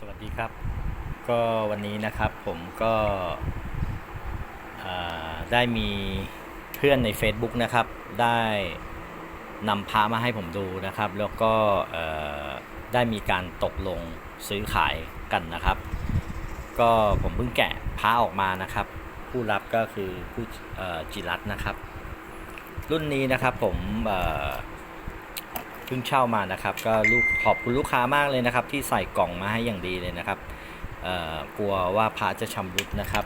สวัสดีครับ ก็วันนี้นะครับผมก็ได้มีเพื่อนใน Facebook นะครับ ได้นำพระมาให้ผมดูนะครับ แล้วก็ได้มีการตกลงซื้อขายกันนะครับ ก็ผมเพิ่งแกะพระออกมานะครับ ผู้รับก็คือผู้จิรัตน์นะครับ รุ่นนี้นะครับผมเอ่อ เพิ่งเช่ามานะครับ ก็ลูกขอบคุณลูกค้ามากเลยนะครับ ที่ใส่กล่องมาให้อย่างดีเลยนะครับกลัวว่าพระจะชำรุดนะครับ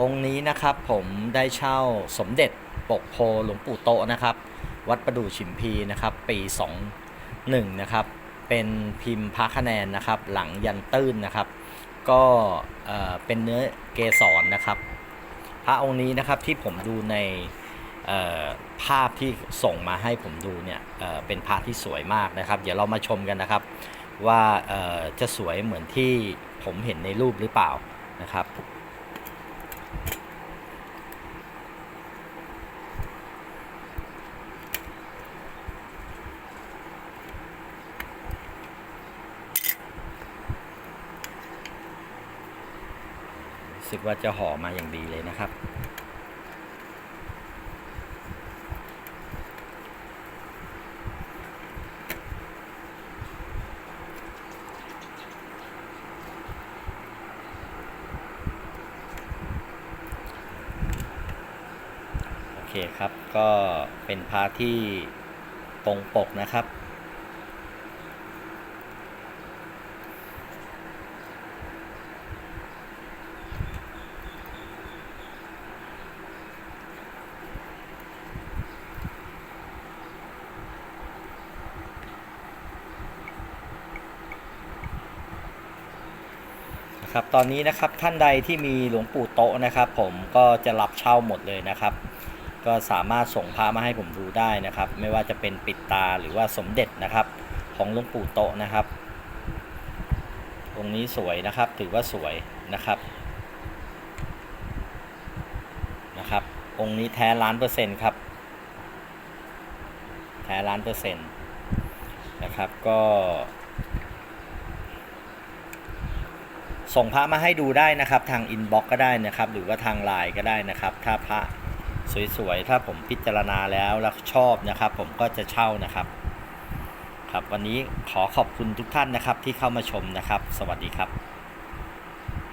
องค์นี้นะครับผมได้เช่าสมเด็จปกโพหลวงปู่โตนะครับ วัดประดู่ฉิมพีนะครับ ปี21นะครับเป็นพิมพ์พระคะแนนนะครับ หลังยันตื้นนะครับ ก็เอ่อเป็นเนื้อเกสรนะครับ พระองค์นี้นะครับที่ผมดูใน ภาพที่ส่งมาให้ผมดูเนี่ยเเป็นภาพที่สวยมากนะครับ เดี๋ยวเรามาชมกันนะครับ ว่าจะสวยเหมือนที่ผมเห็นในรูปหรือเปล่านะครับรู้สึกว่าจะห่อมาอย่างดีเลยนะครับ เคครับ ก็เป็นพาที่ตรงปกนะครับ นะครับ ตอนนี้นะครับท่านใดที่มีหลวงปู่โตะนะครับ ผมก็จะรับเช่าหมดเลยนะครับ ก็สามารถส่งพระมาให้ผมดูได้นะครับ ไม่ว่าจะเป็นปิดตาหรือว่าสมเด็จนะครับของหลวงปู่โตนะครับองค์นี้สวยนะครับถือว่าสวยนะครับนะครับ องค์นี้แท้ล้านเปอร์เซ็นต์ครับแท้ล้านเปอร์เซ็นต์นะครับก็ส่งพระมาให้ดูได้นะครับ ทางอินบ็อกก็ได้นะครับ หรือว่าทางไลน์ก็ได้นะครับ ถ้าพระ สวยๆ ถ้าผมพิจารณาแล้ว แล้วชอบนะครับ ผมก็จะเช่านะครับ ครับ วันนี้ขอขอบคุณทุกท่านนะครับที่เข้ามาชมนะครับ สวัสดีครับ